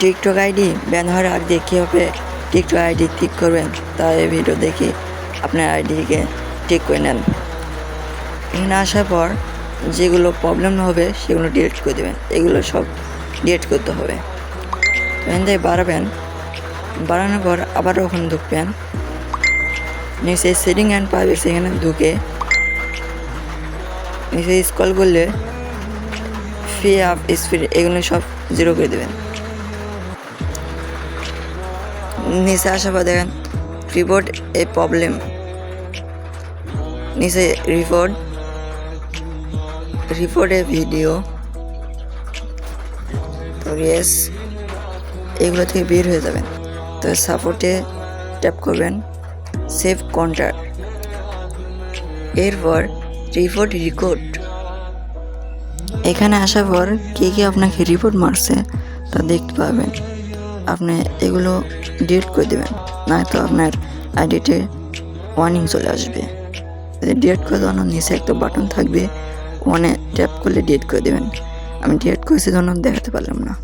TikTok ID ban হওয়ার আগে কীভাবে টিকটক আইডি ঠিক করবেন তা এই ভিডিও দেখি আপনার আইডিকে ঠিক করে নেন। এখানে আসার পর যেগুলো প্রবলেম হবে সেগুলো ডিলিট করে দেবেন। এগুলো সব ডিলিট করতে হবে। এখান থেকে বাড়াবেন। বাড়ানোর পর আবার ওখানে ঢুকবেন। নিচে সেটিং অ্যান্ড প্রাইভেসি সেখানে ঢুকে নিচে স্কল করলে ফি আপ স্পিড এগুলো সব জিরো করে দেবেন। নিচে আসার পর দেখেন রিপোর্ট এ প্রবলেম নিচে রিপোর্ট রিপোর্ট এ ভিডিও তো এগুলো থেকে বের হয়ে যাবেন। তো সাপোর্টে ট্যাপ করবেন সেভ কন্ট্রাক্ট এরপর রিপোর্ট রেকর্ড এখানে আসার পর কে কে আপনাকে রিপোর্ট মারছে তা দেখতে পাবেন। আপনি এগুলো ডিলিট করে দেবেন। নয়তো আপনার আইডিতে ওয়ার্নিং চলে আসবে। যদি ডিলিট করে দেওয়ানো নিচে একটা বাটন থাকবে। ওয়ানে ট্যাপ করলে ডিলিট করে দেবেন। আমি ডিলিট করেছি জন্য দেখাতে পারলাম না।